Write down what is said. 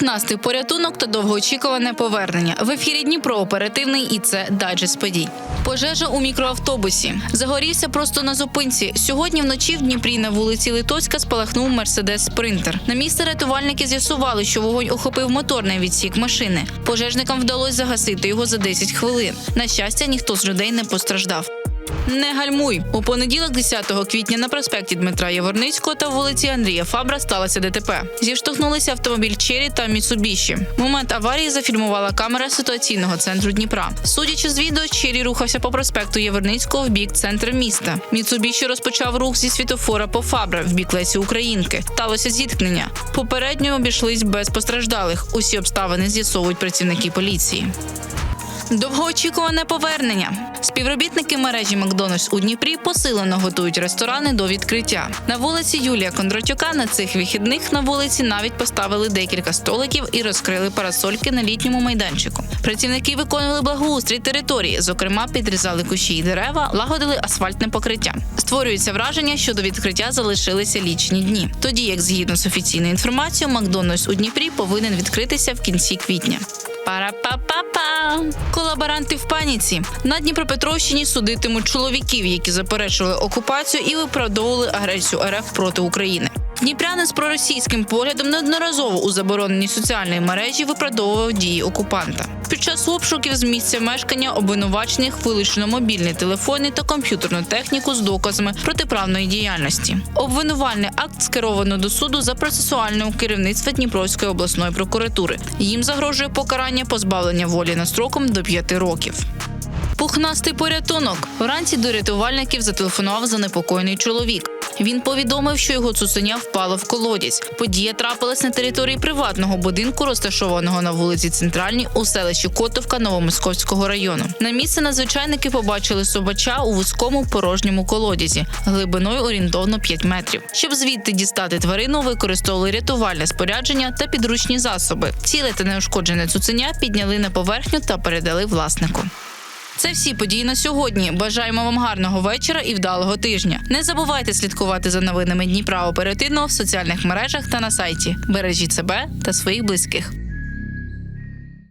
Пухнастий порятунок та довгоочікуване повернення. В ефірі Дніпро оперативний і це дайджест подій. Пожежа у мікроавтобусі загорівся просто на зупинці. Сьогодні вночі в Дніпрі на вулиці Литовська спалахнув мерседес Спринтер. На місце рятувальники з'ясували, що вогонь охопив моторний відсік машини. Пожежникам вдалося загасити його за 10 хвилин. На щастя, ніхто з людей не постраждав. Не гальмуй у понеділок, 10 квітня, на проспекті Дмитра Яворницького та вулиці Андрія Фабра сталося ДТП. Зіштовхнулися автомобіль Чері та Міцубіші. Момент аварії зафільмувала камера ситуаційного центру Дніпра. Судячи з відео, Чері рухався по проспекту Яворницького в бік центру міста. Міцубіші розпочав рух зі світофора по Фабра в бік Лесі Українки. Сталося зіткнення. Попередньо обійшлись без постраждалих. Усі обставини з'ясовують працівники поліції. Довгоочікуване повернення. Співробітники мережі Макдональдс у Дніпрі посилено готують ресторани до відкриття. На вулиці Юлія Кондратюка на цих вихідних на вулиці навіть поставили декілька столиків і розкрили парасольки на літньому майданчику. Працівники виконували благоустрій території, зокрема, підрізали кущі й дерева, лагодили асфальтне покриття. Створюється враження, що до відкриття залишилися лічні дні. Тоді, як згідно з офіційною інформацією, Макдональдс у Дніпрі повинен відкритися в кінці квітня. Пара-па-па-па! Колаборанти в паніці на Дніпропетровщині судитимуть чоловіків, які заперечили окупацію і виправдовували агресію РФ проти України. Дніпрянин з проросійським поглядом неодноразово у забороненій соціальній мережі виправдовував дії окупанта. Під час обшуків з місця мешкання обвинувачених вилучено мобільні телефони та комп'ютерну техніку з доказами протиправної діяльності. Обвинувальний акт скеровано до суду за процесуального керівництва Дніпровської обласної прокуратури. Їм загрожує покарання позбавлення волі на строком до 5 років. Пухнастий порятунок. Вранці до рятувальників зателефонував занепокоєний чоловік. Він повідомив, що його цуценя впало в колодязь. Подія трапилась на території приватного будинку, розташованого на вулиці Центральній у селищі Котовка Новомосковського району. На місце надзвичайники побачили собача у вузькому порожньому колодязі глибиною орієнтовно 5 метрів. Щоб звідти дістати тварину, використовували рятувальне спорядження та підручні засоби. Ціле та неушкоджене цуценя підняли на поверхню та передали власнику. Це всі події на сьогодні. Бажаємо вам гарного вечора і вдалого тижня. Не забувайте слідкувати за новинами Дніпра оперативно в соціальних мережах та на сайті. Бережіть себе та своїх близьких.